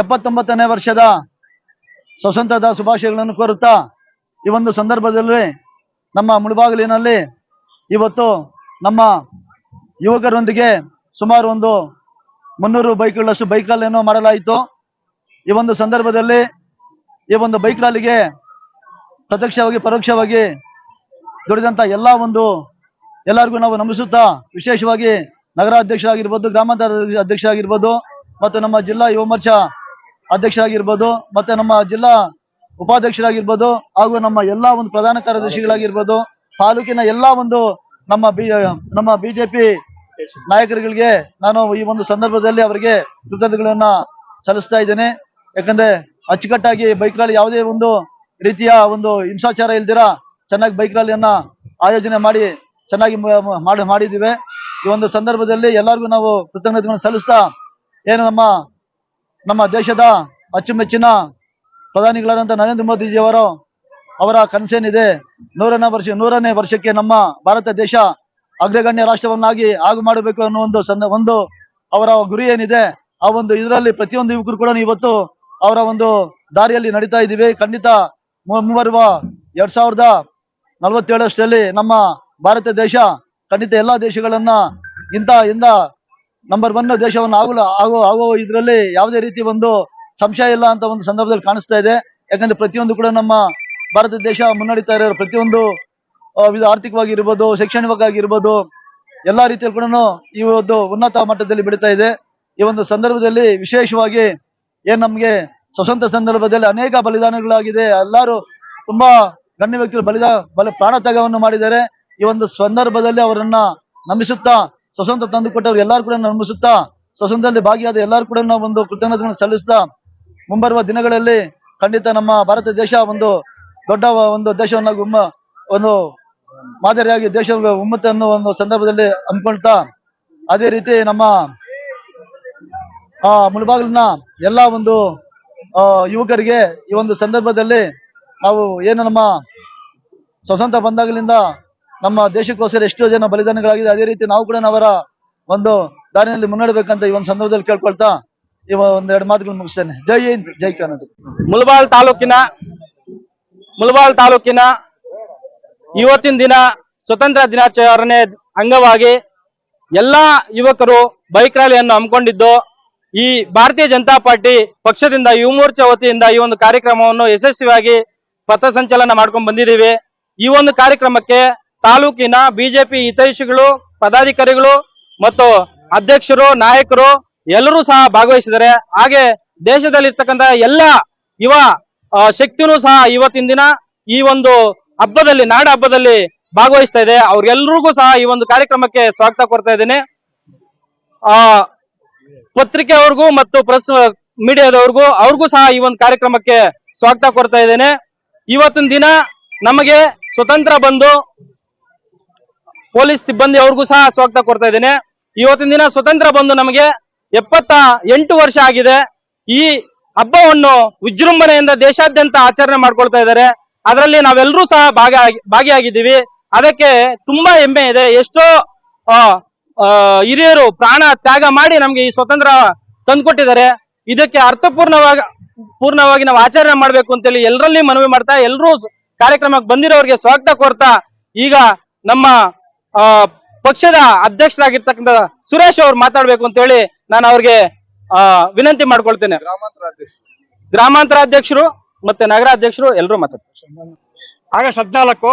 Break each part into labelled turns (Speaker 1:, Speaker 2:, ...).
Speaker 1: ಎಪ್ಪತ್ತೊಂಬತ್ತನೇ ವರ್ಷದ ಸ್ವತಂತ್ರದ ಶುಭಾಶಯಗಳನ್ನು ಕೋರುತ್ತಾ ಈ ಒಂದು ಸಂದರ್ಭದಲ್ಲಿ ನಮ್ಮ ಮುಳುಬಾಗಿಲಿನಲ್ಲಿ ಇವತ್ತು ನಮ್ಮ ಯುವಕರೊಂದಿಗೆ ಸುಮಾರು ಒಂದು ಮುನ್ನೂರು ಬೈಕ್ಗಳಷ್ಟು ಬೈಕ್ ರಾಲಿಯನ್ನು ಮಾಡಲಾಯಿತು. ಈ ಒಂದು ಸಂದರ್ಭದಲ್ಲಿ ಈ ಒಂದು ಬೈಕ್ ರಾಲಿಗೆ ಪ್ರತ್ಯಕ್ಷವಾಗಿ, ಪರೋಕ್ಷವಾಗಿ ದುಡಿದಂತ ಎಲ್ಲ ಒಂದು ಎಲ್ಲರಿಗೂ ನಾವು ನಮಿಸುತ್ತಾ ವಿಶೇಷವಾಗಿ ನಗರಾಧ್ಯಕ್ಷರಾಗಿರ್ಬೋದು, ಗ್ರಾಮಾಂತರ ಅಧ್ಯಕ್ಷರಾಗಿರ್ಬೋದು ಮತ್ತು ನಮ್ಮ ಜಿಲ್ಲಾ ಯುವ ಮೋರ್ಚಾ ಅಧ್ಯಕ್ಷರಾಗಿರ್ಬೋದು, ಮತ್ತೆ ನಮ್ಮ ಜಿಲ್ಲಾ ಉಪಾಧ್ಯಕ್ಷರಾಗಿರ್ಬೋದು, ಹಾಗೂ ನಮ್ಮ ಎಲ್ಲಾ ಒಂದು ಪ್ರಧಾನ ಕಾರ್ಯದರ್ಶಿಗಳಾಗಿರ್ಬೋದು, ತಾಲೂಕಿನ ಎಲ್ಲಾ ಒಂದು ನಮ್ಮ ಬಿ ನಮ್ಮ ಬಿಜೆಪಿ ನಾಯಕರುಗಳಿಗೆ ನಾನು ಈ ಒಂದು ಸಂದರ್ಭದಲ್ಲಿ ಅವರಿಗೆ ಕೃತಜ್ಞತೆಗಳನ್ನ ಸಲ್ಲಿಸ್ತಾ ಇದ್ದೇನೆ. ಯಾಕಂದ್ರೆ ಅಚ್ಚುಕಟ್ಟಾಗಿ ಬೈಕ್ ರ್ಯಾಲಿ ಯಾವುದೇ ಒಂದು ರೀತಿಯ ಒಂದು ಹಿಂಸಾಚಾರ ಇಲ್ದಿರ ಚೆನ್ನಾಗಿ ಬೈಕ್ ರ್ಯಾಲಿಯನ್ನ ಆಯೋಜನೆ ಮಾಡಿ ಚೆನ್ನಾಗಿ ಮಾಡಿ, ಮಾಡಿದ್ದೀವಿ. ಈ ಒಂದು ಸಂದರ್ಭದಲ್ಲಿ ಎಲ್ಲರಿಗೂ ನಾವು ಕೃತಜ್ಞತೆಗಳನ್ನು ಸಲ್ಲಿಸ್ತಾ, ಏನು ನಮ್ಮ ನಮ್ಮ ದೇಶದ ಅಚ್ಚುಮೆಚ್ಚಿನ ಪ್ರಧಾನಿಗಳಾದಂಥ ನರೇಂದ್ರ ಮೋದಿಜಿಯವರು ಅವರ ಕನಸೇನಿದೆ. ನೂರನೇ ವರ್ಷ, ನೂರನೇ ವರ್ಷಕ್ಕೆ ನಮ್ಮ ಭಾರತ ದೇಶ ಅಗ್ರಗಣ್ಯ ರಾಷ್ಟ್ರವನ್ನಾಗಿ ಆಗು ಮಾಡಬೇಕು ಅನ್ನೋ ಒಂದು ಸಂದ ಒಂದು ಅವರ ಗುರಿ ಏನಿದೆ, ಆ ಒಂದು ಇದರಲ್ಲಿ ಪ್ರತಿಯೊಂದು ಯುವಕರು ಕೂಡ ಇವತ್ತು ಅವರ ಒಂದು ದಾರಿಯಲ್ಲಿ ನಡೀತಾ ಇದ್ದೀವಿ. ಖಂಡಿತ ಮುಂಬರುವ ಎರಡ್ ಸಾವಿರದ ನಲವತ್ತೇಳಷ್ಟರಲ್ಲಿ ನಮ್ಮ ಭಾರತ ದೇಶ ಖಂಡಿತ ಎಲ್ಲಾ ದೇಶಗಳನ್ನ ಇಂತ, ಇಂದ ನಂಬರ್ ಒನ್ ದೇಶವನ್ನು ಆಗಲು ಆಗೋ ಆಗೋ ಇದರಲ್ಲಿ ಯಾವುದೇ ರೀತಿ ಒಂದು ಸಂಶಯ ಇಲ್ಲ ಅಂತ ಒಂದು ಸಂದರ್ಭದಲ್ಲಿ ಕಾಣಿಸ್ತಾ ಇದೆ. ಯಾಕಂದ್ರೆ ಪ್ರತಿಯೊಂದು ಕೂಡ ನಮ್ಮ ಭಾರತ ದೇಶ ಮುನ್ನಡೀತಾ ಇರೋ ಪ್ರತಿಯೊಂದು ಆರ್ಥಿಕವಾಗಿ ಇರ್ಬೋದು, ಶೈಕ್ಷಣಿಕವಾಗಿ ಇರ್ಬೋದು, ಎಲ್ಲಾ ರೀತಿಯಲ್ಲಿ ಕೂಡ ಈ ಒಂದು ಉನ್ನತ ಮಟ್ಟದಲ್ಲಿ ಬಿಡ್ತಾ ಇದೆ. ಈ ಒಂದು ಸಂದರ್ಭದಲ್ಲಿ ವಿಶೇಷವಾಗಿ ಏನ್ ನಮ್ಗೆ ಸ್ವತಂತ್ರ ಸಂದರ್ಭದಲ್ಲಿ ಅನೇಕ ಬಲಿದಾನಗಳಾಗಿದೆ. ಎಲ್ಲರೂ ತುಂಬಾ ಗಣ್ಯ ವ್ಯಕ್ತಿಗಳು ಬಲಿದ ಬಲ ಪ್ರಾಣ ತ್ಯಾಗವನ್ನು ಮಾಡಿದ್ದಾರೆ. ಈ ಒಂದು ಸಂದರ್ಭದಲ್ಲಿ ಅವರನ್ನ ನಮಿಸುತ್ತಾ ಸ್ವತಂತ್ರ ತಂದು ಕೊಟ್ಟವ್ರು ಎಲ್ಲರೂ ಕೂಡ ನಮಿಸುತ್ತಾ ಸ್ವತಂತ್ರದಲ್ಲಿ ಭಾಗಿಯಾದ ಎಲ್ಲರೂ ಕೂಡ ನಾವು ಒಂದು ಕೃತಜ್ಞತೆಗಳನ್ನು ಸಲ್ಲಿಸ್ತಾ ಮುಂಬರುವ ದಿನಗಳಲ್ಲಿ ಖಂಡಿತ ನಮ್ಮ ಭಾರತ ದೇಶ ಒಂದು ದೊಡ್ಡ ಒಂದು ದೇಶವನ್ನ ಒಂದು ಮಾದರಿಯಾಗಿ ದೇಶ ಉಮ್ಮತ ಅನ್ನೋ ಒಂದು ಸಂದರ್ಭದಲ್ಲಿ ಅಂದ್ಕೊಳ್ತಾ ಅದೇ ರೀತಿ ನಮ್ಮ, ಆ, ಮುಳಬಾಗಿಲಿನ ಎಲ್ಲಾ ಒಂದು ಯುವಕರಿಗೆ ಈ ಒಂದು ಸಂದರ್ಭದಲ್ಲಿ ನಾವು ಏನು ನಮ್ಮ ಸ್ವತಂತ್ರ ಬಂದಾಗಲಿಂದ ನಮ್ಮ ದೇಶಕ್ಕೋಸ್ಕರ ಎಷ್ಟೋ ಜನ ಬಲಿದಾನಗಳಾಗಿದೆ ಅದೇ ರೀತಿ ನಾವು ಕೂಡ ಅವರ ಒಂದು ದಾರಿನಲ್ಲಿ ಮುನ್ನಡಬೇಕಂತ ಈ ಒಂದು ಸಂದರ್ಭದಲ್ಲಿ ಕೇಳ್ಕೊಳ್ತಾ ಇವ ಎರಡು ಮಾತುಗಳು ಮುಗಿಸ್ತೇನೆ. ಜೈ ಹಿಂದ್, ಜೈ ಕರ್ನಾಟಕ.
Speaker 2: ಮುಳಬಾಲ್ ತಾಲೂಕಿನ ಮುಳಬಾಲ್ ತಾಲೂಕಿನ ಇವತ್ತಿನ ದಿನ ಸ್ವತಂತ್ರ ದಿನಾಚರಣೆ ಅಂಗವಾಗಿ ಎಲ್ಲಾ ಯುವಕರು ಬೈಕ್ ರ್ಯಾಲಿಯನ್ನು ಹಮ್ಮಿಕೊಂಡಿದ್ದು, ಈ ಭಾರತೀಯ ಜನತಾ ಪಾರ್ಟಿ ಪಕ್ಷದಿಂದ ಯುವ ಮೋರ್ಚಾ ವತಿಯಿಂದ ಈ ಒಂದು ಕಾರ್ಯಕ್ರಮವನ್ನು ಯಶಸ್ವಿಯಾಗಿ ಪಥಸಂಚಲನ ಮಾಡ್ಕೊಂಡು ಬಂದಿದ್ದೀವಿ. ಈ ಒಂದು ಕಾರ್ಯಕ್ರಮಕ್ಕೆ ತಾಲೂಕಿನ ಬಿಜೆಪಿ ಹಿತೈಷಿಗಳು, ಪದಾಧಿಕಾರಿಗಳು ಮತ್ತು ಅಧ್ಯಕ್ಷರು, ನಾಯಕರು ಎಲ್ಲರೂ ಸಹ ಭಾಗವಹಿಸಿದ್ದಾರೆ. ಹಾಗೆ ದೇಶದಲ್ಲಿರ್ತಕ್ಕಂಥ ಎಲ್ಲ ಯುವ ಶಕ್ತಿನೂ ಸಹ ಇವತ್ತಿನ ದಿನ ಈ ಒಂದು ಹಬ್ಬದಲ್ಲಿ, ನಾಡ ಹಬ್ಬದಲ್ಲಿ ಭಾಗವಹಿಸ್ತಾ ಇದೆ. ಅವ್ರಿಗೆಲ್ರಿಗೂ ಸಹ ಈ ಒಂದು ಕಾರ್ಯಕ್ರಮಕ್ಕೆ ಸ್ವಾಗತ ಕೊಡ್ತಾ ಇದ್ದೇನೆ. ಆ ಪತ್ರಿಕೆ ಅವ್ರಿಗೂ ಮತ್ತು ಪ್ರೆಸ್, ಮೀಡಿಯಾದವ್ರಿಗೂ ಅವ್ರಿಗೂ ಸಹ ಈ ಒಂದು ಕಾರ್ಯಕ್ರಮಕ್ಕೆ ಸ್ವಾಗತ ಕೊಡ್ತಾ ಇದ್ದೇನೆ. ಇವತ್ತಿನ ದಿನ ನಮಗೆ ಸ್ವತಂತ್ರ ಬಂದು ಪೊಲೀಸ್ ಸಿಬ್ಬಂದಿ ಅವ್ರಿಗೂ ಸಹ ಸ್ವಾಗತ ಕೊಡ್ತಾ ಇದ್ದೇನೆ. ಇವತ್ತಿನ ದಿನ ಸ್ವತಂತ್ರ ಬಂದು ನಮಗೆ ಎಪ್ಪತ್ತ ಎಂಟು ವರ್ಷ ಆಗಿದೆ. ಈ ಹಬ್ಬವನ್ನು ವಿಜೃಂಭಣೆಯಿಂದ ದೇಶಾದ್ಯಂತ ಆಚರಣೆ ಮಾಡ್ಕೊಳ್ತಾ ಇದ್ದಾರೆ. ಅದರಲ್ಲಿ ನಾವೆಲ್ಲರೂ ಸಹ ಭಾಗ ಭಾಗಿಯಾಗಿದ್ದೀವಿ. ಅದಕ್ಕೆ ತುಂಬಾ ಹೆಮ್ಮೆ ಇದೆ. ಎಷ್ಟೋ ಹಿರಿಯರು ಪ್ರಾಣ ತ್ಯಾಗ ಮಾಡಿ ನಮ್ಗೆ ಈ ಸ್ವತಂತ್ರ ತಂದ್ಕೊಟ್ಟಿದ್ದಾರೆ. ಇದಕ್ಕೆ ಅರ್ಥಪೂರ್ಣವಾಗಿ, ಪೂರ್ಣವಾಗಿ ನಾವು ಆಚರಣೆ ಮಾಡ್ಬೇಕು ಅಂತೇಳಿ ಎಲ್ಲರಲ್ಲಿ ಮನವಿ ಮಾಡ್ತಾ ಎಲ್ಲರೂ ಕಾರ್ಯಕ್ರಮಕ್ಕೆ ಬಂದಿರೋರಿಗೆ ಸ್ವಾಗತ ಕೋರ್ತಾ ಈಗ ನಮ್ಮ ಆ, ಪಕ್ಷದ ಅಧ್ಯಕ್ಷರಾಗಿರ್ತಕ್ಕಂಥ ಸುರೇಶ್ ಅವ್ರು ಮಾತಾಡ್ಬೇಕು ಅಂತ ಹೇಳಿ ನಾನು ಅವ್ರಿಗೆ ವಿನಂತಿ ಮಾಡ್ಕೊಳ್ತೇನೆ. ಗ್ರಾಮಾಂತರ ಅಧ್ಯಕ್ಷರು ಮತ್ತೆ ನಗರ ಅಧ್ಯಕ್ಷರು ಎಲ್ಲರೂ ಮಾತಾಡ್ತಾರೆ.
Speaker 3: ಆಗಸ್ಟ್ ಹದಿನಾಲ್ಕು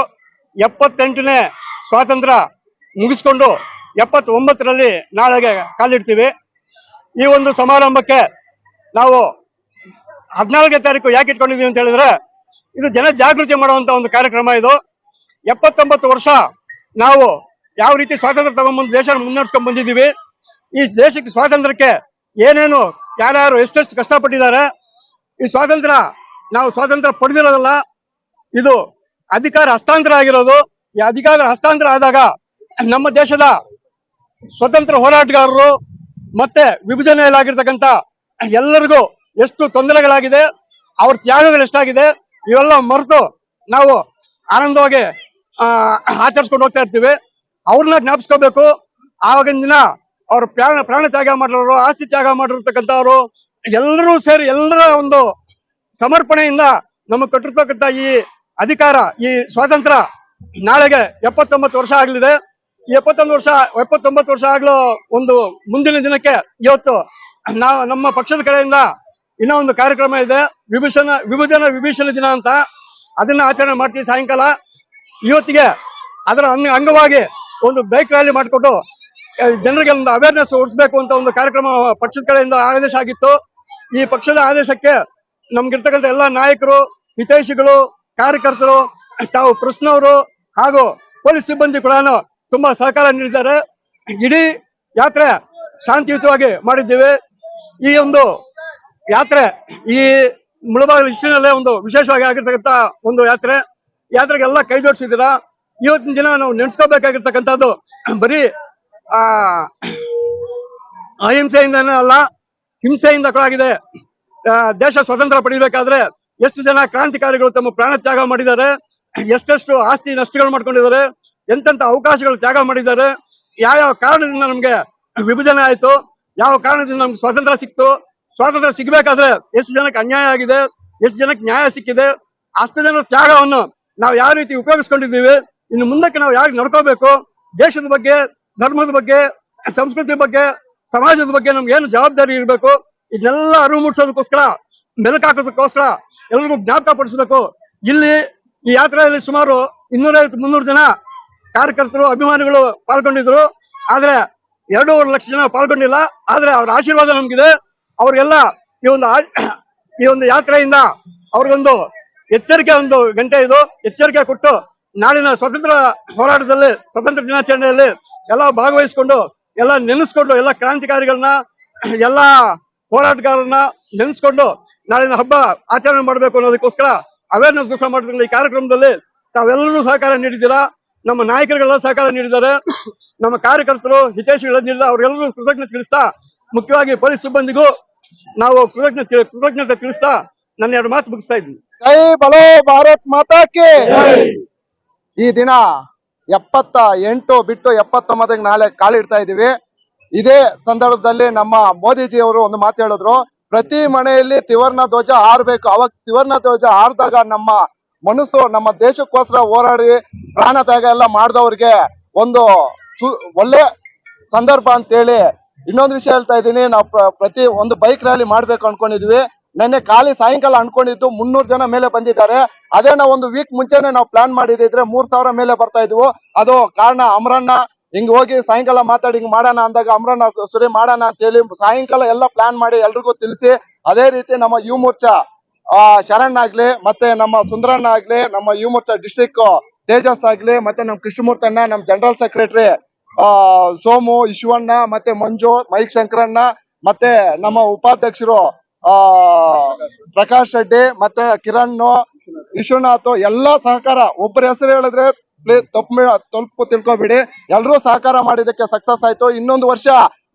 Speaker 3: ಎಪ್ಪತ್ತೆಂಟನೇ ಸ್ವಾತಂತ್ರ್ಯ ಮುಗಿಸ್ಕೊಂಡು ಎಪ್ಪತ್ತೊಂಬತ್ತರಲ್ಲಿ ನಾಳೆಗೆ ಕಾಲಿಡ್ತೀವಿ. ಈ ಒಂದು ಸಮಾರಂಭಕ್ಕೆ ನಾವು ಹದಿನಾಲ್ಕನೇ ತಾರೀಕು ಯಾಕೆ ಇಟ್ಕೊಂಡಿದ್ದೀವಿ ಅಂತ ಹೇಳಿದ್ರೆ ಇದು ಜನ ಜಾಗೃತಿ ಮಾಡುವಂತ ಒಂದು ಕಾರ್ಯಕ್ರಮ ಇದು. ಎಪ್ಪತ್ತೊಂಬತ್ತು ವರ್ಷ ನಾವು ಯಾವ ರೀತಿ ಸ್ವಾತಂತ್ರ್ಯ ತಗೊಂಡ್ಬಂದು ದೇಶ ಮುನ್ನಡೆಸ್ಕೊಂಡ್ ಬಂದಿದ್ದೀವಿ? ಈ ದೇಶಕ್ಕೆ ಸ್ವಾತಂತ್ರ್ಯಕ್ಕೆ ಏನೇನು ಯಾರ್ಯಾರು ಎಷ್ಟೆಷ್ಟು ಕಷ್ಟಪಟ್ಟಿದ್ದಾರೆ? ಈ ಸ್ವಾತಂತ್ರ್ಯ ನಾವು ಸ್ವಾತಂತ್ರ್ಯ ಪಡೆದಿರೋದಲ್ಲ, ಇದು ಅಧಿಕಾರ ಹಸ್ತಾಂತರ ಆಗಿರೋದು. ಈ ಅಧಿಕಾರ ಹಸ್ತಾಂತರ ಆದಾಗ ನಮ್ಮ ದೇಶದ ಸ್ವತಂತ್ರ ಹೋರಾಟಗಾರರು ಮತ್ತೆ ವಿಭಜನೆಯಲ್ಲಾಗಿರ್ತಕ್ಕಂಥ ಎಲ್ಲರಿಗೂ ಎಷ್ಟು ತೊಂದರೆಗಳಾಗಿದೆ, ಅವ್ರ ತ್ಯಾಗಗಳು ಎಷ್ಟಾಗಿದೆ, ಇವೆಲ್ಲ ಮರೆತು ನಾವು ಆನಂದವಾಗಿ ಆಚರಿಸ್ಕೊಂಡು ಹೋಗ್ತಾ ಇರ್ತೀವಿ. ಅವ್ರನ್ನ ಜ್ಞಾಪಿಸ್ಕೋಬೇಕು. ಆವಾಗಿನ ದಿನ ಅವ್ರು ಪ್ರಾಣ ಪ್ರಾಣ ತ್ಯಾಗ ಮಾಡಿರೋರು ಆಸ್ತಿ ತ್ಯಾಗ ಮಾಡಿರ್ತಕ್ಕಂಥವ್ರು ಎಲ್ಲರೂ ಸೇರಿ ಎಲ್ಲರ ಒಂದು ಸಮರ್ಪಣೆಯಿಂದ ನಮಗೆ ಕೊಟ್ಟಿರ್ತಕ್ಕಂಥ ಈ ಅಧಿಕಾರ, ಈ ಸ್ವಾತಂತ್ರ್ಯ ನಾಳೆಗೆ ಎಪ್ಪತ್ತೊಂಬತ್ತು ವರ್ಷ ಆಗಲಿದೆ. ಎಪ್ಪತ್ತೊಂದು ವರ್ಷ, ಎಪ್ಪತ್ತೊಂಬತ್ತು ವರ್ಷ ಆಗಲು ಒಂದು ಮುಂದಿನ ದಿನಕ್ಕೆ ಇವತ್ತು ನಾವು ನಮ್ಮ ಪಕ್ಷದ ಕಡೆಯಿಂದ ಇನ್ನೂ ಒಂದು ಕಾರ್ಯಕ್ರಮ ಇದೆ. ವಿಭೀಷಣ, ವಿಭಜನ ವಿಭೀಷಣ ದಿನ ಅಂತ ಅದನ್ನ ಆಚರಣೆ ಮಾಡ್ತೀವಿ ಸಾಯಂಕಾಲ. ಇವತ್ತಿಗೆ ಅದರ ಅಂಗ, ಅಂಗವಾಗಿ ಒಂದು ಬೈಕ್ ರ್ಯಾಲಿ ಮಾಡಿಕೊಟ್ಟು ಜನರಿಗೆ ಒಂದು ಅವೇರ್ನೆಸ್ ಓಡಿಸ್ಬೇಕು ಅಂತ ಒಂದು ಕಾರ್ಯಕ್ರಮ ಪಕ್ಷದ ಕಡೆಯಿಂದ ಆದೇಶ ಆಗಿತ್ತು. ಈ ಪಕ್ಷದ ಆದೇಶಕ್ಕೆ ನಮ್ಗಿರ್ತಕ್ಕಂಥ ಎಲ್ಲ ನಾಯಕರು, ಹಿತೈಷಿಗಳು, ಕಾರ್ಯಕರ್ತರು, ತಾವು ಕೃಷ್ಣವರು ಹಾಗೂ ಪೊಲೀಸ್ ಸಿಬ್ಬಂದಿ ಕೂಡ ತುಂಬಾ ಸಹಕಾರ ನೀಡಿದ್ದಾರೆ. ಇಡೀ ಯಾತ್ರೆ ಶಾಂತಿಯುತವಾಗಿ ಮಾಡಿದ್ದೀವಿ. ಈ ಒಂದು ಯಾತ್ರೆ ಈ ಮುಳಬಾಗಿಲು ಹಿಸ್ಟ್ರಿನಲ್ಲೇ ಒಂದು ವಿಶೇಷವಾಗಿ ಆಗಿರ್ತಕ್ಕಂಥ ಒಂದು ಯಾತ್ರೆ. ಯಾತ್ರೆಗೆಲ್ಲ ಕೈ ಜೋಡಿಸಿದ್ದೀರಾ? ಇವತ್ತಿನ ದಿನ ನಾವು ನೆನೆಸ್ಕೋಬೇಕಾಗಿರ್ತಕ್ಕಂಥದ್ದು, ಬರೀ, ಆ, ಅಹಿಂಸೆಯಿಂದನೇ ಅಲ್ಲ, ಹಿಂಸೆಯಿಂದ ಕೂಡ ದೇಶ ಸ್ವತಂತ್ರ ಪಡಿಬೇಕಾದ್ರೆ ಎಷ್ಟು ಜನ ಕ್ರಾಂತಿಕಾರಿಗಳು ತಮ್ಮ ಪ್ರಾಣ ತ್ಯಾಗ ಮಾಡಿದ್ದಾರೆ, ಎಷ್ಟೆಷ್ಟು ಆಸ್ತಿ ನಷ್ಟಗಳು ಮಾಡ್ಕೊಂಡಿದ್ದಾರೆ ಎಂತೆಂತ ಅವಕಾಶಗಳು ತ್ಯಾಗ ಮಾಡಿದ್ದಾರೆ ಯಾವ ಯಾವ ಕಾರಣದಿಂದ ನಮ್ಗೆ ವಿಭಜನೆ ಆಯ್ತು, ಯಾವ ಕಾರಣದಿಂದ ನಮ್ಗೆ ಸ್ವಾತಂತ್ರ್ಯ ಸಿಕ್ತು, ಸ್ವಾತಂತ್ರ್ಯ ಸಿಗ್ಬೇಕಾದ್ರೆ ಎಷ್ಟು ಜನಕ್ಕೆ ಅನ್ಯಾಯ ಆಗಿದೆ, ಎಷ್ಟು ಜನಕ್ಕೆ ನ್ಯಾಯ ಸಿಕ್ಕಿದೆ, ಅಷ್ಟು ಜನರ ತ್ಯಾಗವನ್ನು ನಾವು ಯಾವ ರೀತಿ ಉಪಯೋಗಿಸ್ಕೊಂಡಿದ್ದೀವಿ ಇನ್ನು ಮುಂದಕ್ಕೆ ನಾವು ಯಾರು ನಡ್ಕೋಬೇಕು? ದೇಶದ ಬಗ್ಗೆ, ಧರ್ಮದ ಬಗ್ಗೆ ಸಂಸ್ಕೃತಿ ಬಗ್ಗೆ, ಸಮಾಜದ ಬಗ್ಗೆ ನಮ್ಗೆ ಏನು ಜವಾಬ್ದಾರಿ ಇರಬೇಕು? ಇದನ್ನೆಲ್ಲ ಅರಿವು ಮೂಡಿಸೋದಕ್ಕೋಸ್ಕರ ಮೆಲುಕಾಕೋದಕ್ಕೋಸ್ಕರ ಎಲ್ರಿಗೂ ಜ್ಞಾಪಕ ಪಡಿಸಬೇಕು. ಇಲ್ಲಿ ಈ ಯಾತ್ರೆಯಲ್ಲಿ ಸುಮಾರು ಇನ್ನೂರೈವತ್ತು, ಮುನ್ನೂರು ಜನ ಕಾರ್ಯಕರ್ತರು, ಅಭಿಮಾನಿಗಳು ಪಾಲ್ಗೊಂಡಿದ್ರು. ಆದ್ರೆ ಎರಡೂವರೆ ಲಕ್ಷ ಜನ ಪಾಲ್ಗೊಂಡಿಲ್ಲ. ಆದ್ರೆ ಅವ್ರ ಆಶೀರ್ವಾದ ನಮ್ಗಿದೆ. ಅವ್ರಿಗೆಲ್ಲ ಈ ಒಂದು ಈ ಒಂದು ಯಾತ್ರೆಯಿಂದ ಅವ್ರಿಗೊಂದು ಎಚ್ಚರಿಕೆ ಒಂದು ಗಂಟೆ ಇದು. ಎಚ್ಚರಿಕೆ ಕೊಟ್ಟು ನಾಳಿನ ಸ್ವತಂತ್ರ ಹೋರಾಟದಲ್ಲಿ, ಸ್ವತಂತ್ರ ದಿನಾಚರಣೆಯಲ್ಲಿ ಎಲ್ಲ ಭಾಗವಹಿಸಿಕೊಂಡು, ಎಲ್ಲ ನೆನೆಸ್ಕೊಂಡು, ಎಲ್ಲ ಕ್ರಾಂತಿಕಾರಿಗಳನ್ನ, ಎಲ್ಲ ಹೋರಾಟಗಾರರನ್ನ ನೆನೆಸ್ಕೊಂಡು ನಾಳಿನ ಹಬ್ಬ ಆಚರಣೆ ಮಾಡಬೇಕು ಅನ್ನೋದಕ್ಕೋಸ್ಕರ ಅವೇರ್ನೆಸ್ ಗೋಸ್ಕರ ಮಾಡಿದ್ರೆ ಈ ಕಾರ್ಯಕ್ರಮದಲ್ಲಿ ತಾವೆಲ್ಲರೂ ಸಹಕಾರ ನೀಡಿದ್ದೀರಾ? ನಮ್ಮ ನಾಯಕರುಗಳೆಲ್ಲ ಸಹಕಾರ ನೀಡಿದ್ದಾರೆ. ನಮ್ಮ ಕಾರ್ಯಕರ್ತರು ಹಿತೈಷಿಗಳ ನೀಡಿದ ಅವ್ರಿಗೆಲ್ಲರೂ ಕೃತಜ್ಞತೆ ತಿಳಿಸ್ತಾ, ಮುಖ್ಯವಾಗಿ ಪೊಲೀಸ್ ಸಿಬ್ಬಂದಿಗೂ ನಾವು ಕೃತಜ್ಞತೆ ಕೃತಜ್ಞತೆ ತಿಳಿಸ್ತಾ ನನ್ನ ಎರಡು ಮಾತು ಮುಗಿಸ್ತಾ ಇದ್ದೀನಿ.
Speaker 4: ಜೈ ಬಲೋ ಭಾರತ್ ಮಾತಾ ಈ ದಿನ ಎಪ್ಪತ್ತ ಎಂಟು ಬಿಟ್ಟು ಎಪ್ಪತ್ತೊಂಬತ್ತಕ್ಕೆ ನಾಳೆ ಕಾಲಿಡ್ತಾ ಇದೀವಿ ಇದೇ ಸಂದರ್ಭದಲ್ಲಿ ನಮ್ಮ ಮೋದಿಜಿ ಅವರು ಒಂದು ಮಾತು ಹೇಳಿದ್ರು. ಪ್ರತಿ ಮನೆಯಲ್ಲಿ ತಿವರ್ಣ ಧ್ವಜ ಹಾರ್ಬೇಕು. ಅವಾಗ ತ್ರಿವರ್ಣ ಧ್ವಜ ಹಾರಿದಾಗ ನಮ್ಮ ಮನಸ್ಸು, ನಮ್ಮ ದೇಶಕ್ಕೋಸ್ಕರ ಹೋರಾಡಿ ಪ್ರಾಣ ತ್ಯಾಗ ಎಲ್ಲ ಮಾಡಿದವ್ರಿಗೆ ಒಂದು ಒಳ್ಳೆ ಸಂದರ್ಭ ಅಂತೇಳಿ ಇನ್ನೊಂದು ವಿಷಯ ಹೇಳ್ತಾ ಇದ್ದೀನಿ. ನಾವು ಪ್ರತಿ ಒಂದು ಬೈಕ್ ರ್ಯಾಲಿ ಮಾಡ್ಬೇಕು ಅನ್ಕೊಂಡಿದ್ವಿ. ನೆನ್ನೆ ಖಾಲಿ ಸಾಯಂಕಾಲ ಅನ್ಕೊಂಡಿದ್ದು ಮುನ್ನೂರು ಜನ ಮೇಲೆ ಬಂದಿದ್ದಾರೆ. ಅದೇ ನಾವು ಒಂದು ವೀಕ್ ಮುಂಚೆನೆ ನಾವು ಪ್ಲಾನ್ ಮಾಡಿದಿದ್ರೆ ಮೂರ್ ಸಾವಿರ ಮೇಲೆ ಬರ್ತಾ ಇದ್ವು. ಅದು ಕಾರಣ ಅಮರಣ್ಣ, ಹಿಂಗ್ ಹೋಗಿ ಸಾಯಂಕಾಲ ಮಾತಾಡಿ ಹಿಂಗ್ ಮಾಡೋಣ ಅಂದಾಗ ಅಮರಣ್ಣ, ಸುರಿ ಮಾಡೋಣ ಅಂತ ಹೇಳಿ ಸಾಯಂಕಾಲ ಎಲ್ಲ ಪ್ಲಾನ್ ಮಾಡಿ ಎಲ್ರಿಗೂ ತಿಳಿಸಿ, ಅದೇ ರೀತಿ ನಮ್ಮ ಯು ಮೋರ್ಚಾ, ಆ, ಶರಣ್ ಆಗ್ಲಿ, ಮತ್ತೆ ನಮ್ಮ ಸುಂದರಣ್ಣ ಆಗ್ಲಿ, ನಮ್ಮ ಯು ಮೋರ್ಚಾ ಡಿಸ್ಟಿಕ್ ತೇಜಸ್ ಆಗ್ಲಿ, ಮತ್ತೆ ನಮ್ ಕೃಷ್ಣಮೂರ್ತಣ್ಣ ನಮ್ ಜನರಲ್ ಸೆಕ್ರೆಟರಿ ಆ, ಸೋಮು ಈಶ್ವಣ್ಣ ಮತ್ತೆ ಮಂಜು, ಮೈಕ್ ಶಂಕರಣ್ಣ, ಮತ್ತೆ ನಮ್ಮ ಉಪಾಧ್ಯಕ್ಷರು ಆ ಪ್ರಕಾಶ್ ರೆಡ್ಡಿ ಮತ್ತೆ ಕಿರಣ್ ವಿಶ್ವನಾಥ್ ಎಲ್ಲಾ ಸಹಕಾರ. ಒಬ್ಬರ ಹೆಸರು ಹೇಳಿದ್ರೆ ಪ್ಲೀಸ್ ತಪ್ಪು ತಪ್ಪು ತಿಳ್ಕೊಬೇಡಿ. ಎಲ್ಲರೂ ಸಹಕಾರ ಮಾಡಿದಕ್ಕೆ ಸಕ್ಸಸ್ ಆಯ್ತು. ಇನ್ನೊಂದು ವರ್ಷ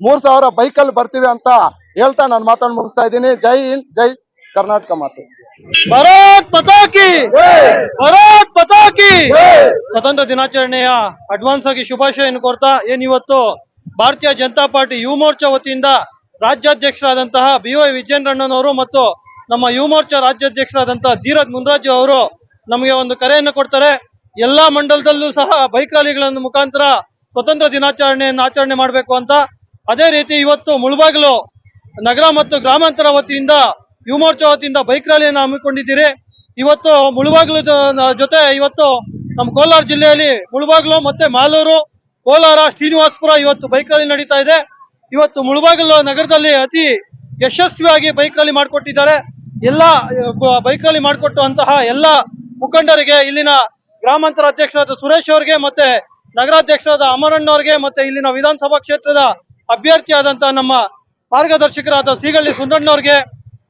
Speaker 4: ಮೂರ್ ಸಾವಿರ ಬೈಕಲ್ಲಿ ಬರ್ತೀವಿ ಅಂತ ಹೇಳ್ತಾ ನಾನು ಮಾತಾಡ್ ಮುಗಿಸ್ತಾ ಇದ್ದೀನಿ. ಜೈ ಹಿಂದ್ ಜೈ ಕರ್ನಾಟಕ ಮಾತು.
Speaker 5: ಭಾರತ್ ಪತಾಕಿ ಭಾರತ್ ಪತಾಕಿ ಸ್ವತಂತ್ರ ದಿನಾಚರಣೆಯ ಅಡ್ವಾನ್ಸ್ ಆಗಿ ಶುಭಾಶಯನ್ನು ಕೋರ್ತಾ ಏನ್ ಇವತ್ತು ಭಾರತೀಯ ಜನತಾ ಪಾರ್ಟಿ ಯುವ ಮೋರ್ಚಾ ವತಿಯಿಂದ ರಾಜ್ಯಾಧ್ಯಕ್ಷರಾದಂತಹ ಬಿ ವೈ ವಿಜಯೇಂದ್ರಣ್ಣನವರು ಮತ್ತು ನಮ್ಮ ಯುವ ಮೋರ್ಚಾ ರಾಜ್ಯಾಧ್ಯಕ್ಷರಾದಂತಹ ಧೀರಜ್ ಮುನ್ರಾಜು ಅವರು ನಮಗೆ ಒಂದು ಕರೆಯನ್ನು ಕೊಡ್ತಾರೆ. ಎಲ್ಲಾ ಮಂಡಲದಲ್ಲೂ ಸಹ ಬೈಕ್ ರ್ಯಾಲಿಗಳನ್ನು ಮುಖಾಂತರ ಸ್ವತಂತ್ರ ದಿನಾಚರಣೆಯನ್ನು ಆಚರಣೆ ಮಾಡಬೇಕು ಅಂತ. ಅದೇ ರೀತಿ ಇವತ್ತು ಮುಳಬಾಗಿಲು ನಗರ ಮತ್ತು ಗ್ರಾಮಾಂತರ ವತಿಯಿಂದ ಯುವ ಮೋರ್ಚಾ ವತಿಯಿಂದ ಬೈಕ್ ರ್ಯಾಲಿಯನ್ನು ಹಮ್ಮಿಕೊಂಡಿದ್ದೀರಿ. ಇವತ್ತು ಮುಳಬಾಗಿಲು ಜೊತೆ ಇವತ್ತು ನಮ್ಮ ಕೋಲಾರ ಜಿಲ್ಲೆಯಲ್ಲಿ ಮುಳಬಾಗಿಲು ಮತ್ತೆ ಮಾಲೂರು ಕೋಲಾರ ಶ್ರೀನಿವಾಸಪುರ ಇವತ್ತು ಬೈಕ್ ರ್ಯಾಲಿ ನಡೀತಾ ಇದೆ. ಇವತ್ತು ಮುಳುಬಾಗಿಲು ನಗರದಲ್ಲಿ ಅತಿ ಯಶಸ್ವಿಯಾಗಿ ಬೈಕ್ ರ್ಯಾಲಿ ಮಾಡಿಕೊಟ್ಟಿದ್ದಾರೆ. ಎಲ್ಲ ಬೈಕ್ ರ್ಯಾಲಿ ಮಾಡಿಕೊಟ್ಟುವಂತಹ ಎಲ್ಲ ಮುಖಂಡರಿಗೆ, ಇಲ್ಲಿನ ಗ್ರಾಮಾಂತರ ಅಧ್ಯಕ್ಷರಾದ ಸುರೇಶ್ ಅವರಿಗೆ ಮತ್ತೆ ನಗರಾಧ್ಯಕ್ಷರಾದ ಅಮರಣ್ಣ ಅವರಿಗೆ ಮತ್ತೆ ಇಲ್ಲಿನ ವಿಧಾನಸಭಾ ಕ್ಷೇತ್ರದ ಅಭ್ಯರ್ಥಿಯಾದಂತಹ ನಮ್ಮ ಮಾರ್ಗದರ್ಶಕರಾದ ಸೀಗಳ್ಳಿ ಸುಂದಣ್ಣವ್ರಿಗೆ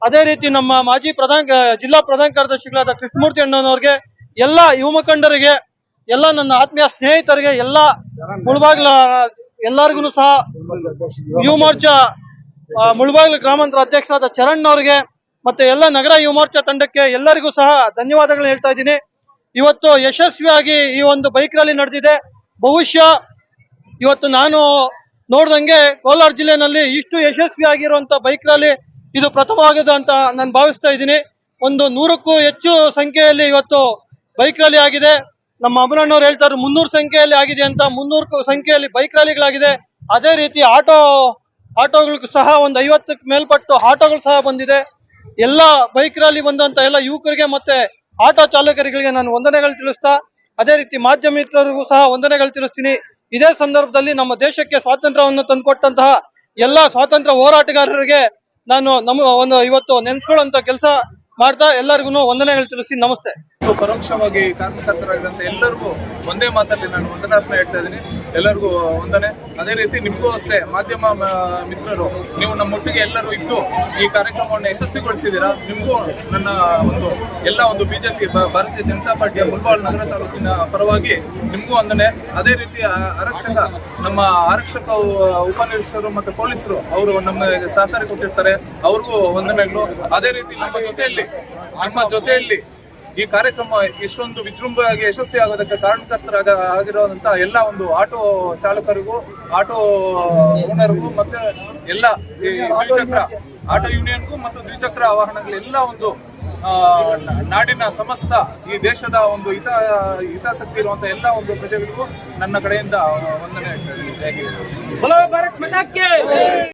Speaker 5: ಅದೇ ರೀತಿ ನಮ್ಮ ಮಾಜಿ ಪ್ರಧಾನ ಜಿಲ್ಲಾ ಪ್ರಧಾನ ಕಾರ್ಯದರ್ಶಿಗಳಾದ ಕೃಷ್ಣಮೂರ್ತಿ ಅಣ್ಣನವ್ರಿಗೆ ಎಲ್ಲ ಯುವ ಮುಖಂಡರಿಗೆ, ಎಲ್ಲ ನನ್ನ ಆತ್ಮೀಯ ಸ್ನೇಹಿತರಿಗೆ, ಎಲ್ಲ ಮುಳುಬಾಗಿಲ ಎಲ್ಲರಿಗೂ ಸಹ ಯುವ ಮೋರ್ಚಾ ಮುಳಬಾಗಿಲು ಗ್ರಾಮಾಂತರ ಅಧ್ಯಕ್ಷರಾದ ಚರಣ್ ಅವರಿಗೆ ಮತ್ತೆ ಎಲ್ಲ ನಗರ ಯುವ ಮೋರ್ಚಾ ತಂಡಕ್ಕೆ ಎಲ್ಲರಿಗೂ ಸಹ ಧನ್ಯವಾದಗಳು ಹೇಳ್ತಾ ಇದ್ದೀನಿ. ಇವತ್ತು ಯಶಸ್ವಿಯಾಗಿ ಈ ಒಂದು ಬೈಕ್ ರ್ಯಾಲಿ ನಡೆದಿದೆ. ಬಹುಶಃ ಇವತ್ತು ನಾನು ನೋಡ್ದಂಗೆ ಕೋಲಾರ ಜಿಲ್ಲೆನಲ್ಲಿ ಇಷ್ಟು ಯಶಸ್ವಿಯಾಗಿರುವಂತ ಬೈಕ್ ರ್ಯಾಲಿ ಇದು ಪ್ರಥಮವಾಗಿದೆ ಅಂತ ನಾನು ಭಾವಿಸ್ತಾ ಇದ್ದೀನಿ. ಒಂದು ನೂರಕ್ಕೂ ಹೆಚ್ಚು ಸಂಖ್ಯೆಯಲ್ಲಿ ಇವತ್ತು ಬೈಕ್ ರ್ಯಾಲಿ ಆಗಿದೆ. ನಮ್ಮ ಅಮರಣ್ಣವ್ರು ಹೇಳ್ತಾರೆ, ಮುನ್ನೂರು ಸಂಖ್ಯೆಯಲ್ಲಿ ಆಗಿದೆ ಅಂತ, ಮುನ್ನೂರು ಸಂಖ್ಯೆಯಲ್ಲಿ ಬೈಕ್ ರ್ಯಾಲಿಗಳಾಗಿದೆ. ಅದೇ ರೀತಿ ಆಟೋ, ಆಟೋಗಳಿಗೂ ಸಹ ಒಂದು ಐವತ್ತಕ್ಕೆ ಮೇಲ್ಪಟ್ಟು ಆಟೋಗಳು ಸಹ ಬಂದಿದೆ. ಎಲ್ಲ ಬೈಕ್ ರ್ಯಾಲಿ ಬಂದಂತ ಎಲ್ಲ ಯುವಕರಿಗೆ ಮತ್ತೆ ಆಟೋ ಚಾಲಕರಿಗೆ ನಾನು ವಂದನೆಗಳು ತಿಳಿಸ್ತಾ, ಅದೇ ರೀತಿ ಮಾಧ್ಯಮ ಮಿತ್ರರಿಗೂ ಸಹ ವಂದನೆಗಳು ತಿಳಿಸ್ತೀನಿ. ಇದೇ ಸಂದರ್ಭದಲ್ಲಿ ನಮ್ಮ ದೇಶಕ್ಕೆ ಸ್ವಾತಂತ್ರ್ಯವನ್ನು ತಂದುಕೊಟ್ಟಂತಹ ಎಲ್ಲ ಸ್ವಾತಂತ್ರ್ಯ ಹೋರಾಟಗಾರರಿಗೆ ನಾನು ನಮ್ಮ ಒಂದು ಇವತ್ತು ನೆನ್ಸ್ಕೊಳ್ಳುವಂತ ಕೆಲಸ ಮಾಡ್ತಾ ಎಲ್ಲರಿಗೂ ವಂದನೆಗಳು ತಿಳಿಸಿ ನಮಸ್ತೆ.
Speaker 6: ಪರೋಕ್ಷವಾಗಿ ಕಾರ್ಯಕರ್ತರಾಗಿದ್ದಂತ ಎಲ್ಲರಿಗೂ ಒಂದೇ ಮಾತಲ್ಲಿ ನಾನು ವಂದನಾರ್ಥ ಹೇಳ್ತಾ ಇದ್ದೀನಿ. ಎಲ್ಲರಿಗೂ ಒಂದನೆ ಅದೇ ರೀತಿ ನಿಮಗೂ ಅಷ್ಟೇ, ಮಾಧ್ಯಮ ಮಿತ್ರರು, ನೀವು ನಮ್ಮೊಟ್ಟಿಗೆ ಎಲ್ಲರೂ ಇದ್ದು ಈ ಕಾರ್ಯಕ್ರಮವನ್ನು ಯಶಸ್ವಿಗೊಳಿಸಿದ್ದೀರಾ? ನಿಮಗೂ ನನ್ನ ಒಂದು, ಎಲ್ಲ ಒಂದು ಬಿಜೆಪಿ ಭಾರತೀಯ ಜನತಾ ಪಾರ್ಟಿಯ ಮುಲ್ಬಾಲ್ ನಗರ ತಾಲೂಕಿನ ಪರವಾಗಿ ನಿಮಗೂ ಒಂದನೆ ಅದೇ ರೀತಿ ಆರಕ್ಷಕ, ನಮ್ಮ ಆರಕ್ಷಕ ಉಪನಿರೀಕ್ಷಕರು ಮತ್ತು ಪೊಲೀಸರು, ಅವರು ನಮ್ಮ ಸಹಕಾರ ಕೊಟ್ಟಿರ್ತಾರೆ. ಅವ್ರಿಗೂ ವಂದನೆಗಳು. ಅದೇ ರೀತಿ ನಮ್ಮ ಜೊತೆಯಲ್ಲಿ ನಮ್ಮ ಜೊತೆಯಲ್ಲಿ ಈ ಕಾರ್ಯಕ್ರಮ ಎಷ್ಟೊಂದು ವಿಜೃಂಭವಾಗಿ ಯಶಸ್ವಿ ಆಗೋದಕ್ಕೆ ಕಾರಣಕರ್ತರಾಗ ಆಗಿರುವಂತಹ ಎಲ್ಲ ಒಂದು ಆಟೋ ಚಾಲಕರಿಗೂ, ಆಟೋ ಓನರ್ಗೂ ಮತ್ತೆ ಎಲ್ಲ ದ್ವಿಚಕ್ರ ಆಟೋ ಯೂನಿಯನ್ಗೂ ಮತ್ತು ದ್ವಿಚಕ್ರ ವಾಹನಗಳ ಎಲ್ಲ ಒಂದು ನಾಡಿನ ಸಮಸ್ತ ಈ ದೇಶದ ಒಂದು ಹಿತ, ಹಿತಾಸಕ್ತಿ ಇರುವಂತಹ ಎಲ್ಲ ಒಂದು ಪ್ರಜೆಗಳಿಗೂ ನನ್ನ ಕಡೆಯಿಂದ ವಂದನೆ